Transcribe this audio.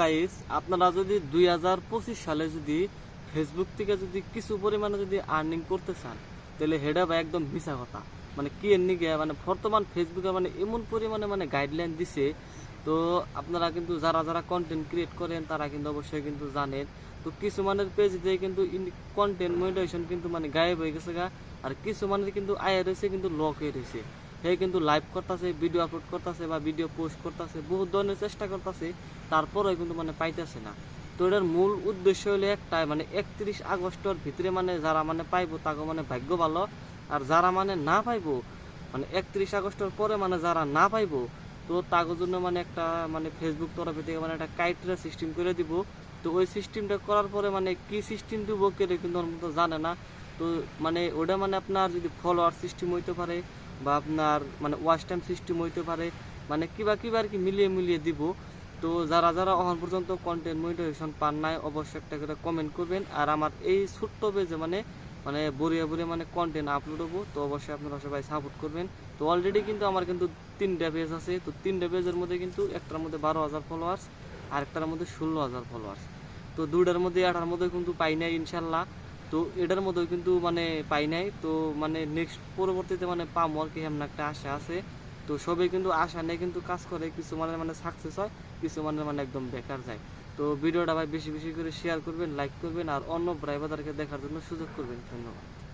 Guys আপনারা যদি দুই হাজার পঁচিশ সালে যদি ফেসবুক থেকে যদি কিছু পরিমাণে যদি আর্নিং করতে চান, তাহলে হেডা ভাই একদম মিশা কথা। মানে কি এর নিগে? মানে বর্তমান ফেসবুকে মানে এমন পরিমাণে মানে গাইডলাইন দিছে। তো আপনারা কিন্তু যারা যারা কন্টেন্ট ক্রিয়েট করেন, তারা কিন্তু অবশ্যই কিন্তু জানেন। তো কিছু মানের পেজ দিয়ে কিন্তু কন্টেন্ট মনিটাইজেশন কিন্তু মানে গায়েব হয়ে গেছে গা। আর কিছু মানের কিন্তু আয় রয়েছে, কিন্তু লক হয়ে রয়েছে। সে কিন্তু লাইভ করতেছে ভিডিও আপলোড করতেছে বা ভিডিও পোস্ট করতেছে, বহুত ধরনের চেষ্টা করতেছে, তারপরেও কিন্তু মানে পাইতেছে না। তো এটার মূল উদ্দেশ্য হলো একটাই মানে একত্রিশ আগস্টের ভিতরে মানে যারা মানে পাইবো তাকে মানে ভাগ্য ভালো, আর যারা মানে না পাইবো মানে একত্রিশ আগস্টের পরে মানে যারা না পাইবো, তো তার জন্য মানে একটা মানে ফেসবুক তরফে থেকে মানে একটা ক্রাইটেরিয়া সিস্টেম করে দিব। তো ওই সিস্টেমটা করার পরে মানে কি সিস্টেম দিব কেটে কিন্তু জানে না। তো মানে ওটা মানে আপনার যদি ফলোয়ার সিস্টেম হইতে পারে বা আপনার মানে ওয়াশ টাইম সিস্টেম হইতে পারে মানে কিবা কিবা আর কি মিলিয়ে মিলিয়ে দিব। তো যারা যারা এখন পর্যন্ত কন্টেন্ট মনিটাইজেশন পান নাই, অবশ্যই একটা করে কমেন্ট করবেন। আর আমার এই ছোট্ট পেজে মানে মানে বরিয়া বরিয়া মানে কন্টেন্ট আপলোড হব, তো অবশ্যই আপনারা সবাই সাপোর্ট করবেন। তো অলরেডি কিন্তু আমার কিন্তু তিনটা পেজ আছে, তো তিনটা পেজের মধ্যে কিন্তু একটার মধ্যে বারো হাজার ফলোয়ার্স আর একটার মধ্যে ষোলো হাজার ফলোয়ার্স তো দুটার মধ্যে আটার মধ্যে কিন্তু পাই নাই ইনশাল্লাহ। তো এটার মধ্যে কিন্তু মানে পাই নাই। তো মানে নেক্সট পরবর্তীতে মানে পাম আর কি, এমন একটা আশা আছে। তো সবাই কিন্তু আশা নেই, কিন্তু কাজ করে কিছু মানে মানে সাকসেস হয়, কিছু মানে মানে একদম বেকার যায়। তো ভিডিওটা ভাই বেশি বেশি করে শেয়ার করবেন লাইক করবেন, আর অন্য ড্রাইভারদেরকে দেখার জন্য সুযোগ করবেন। ধন্যবাদ।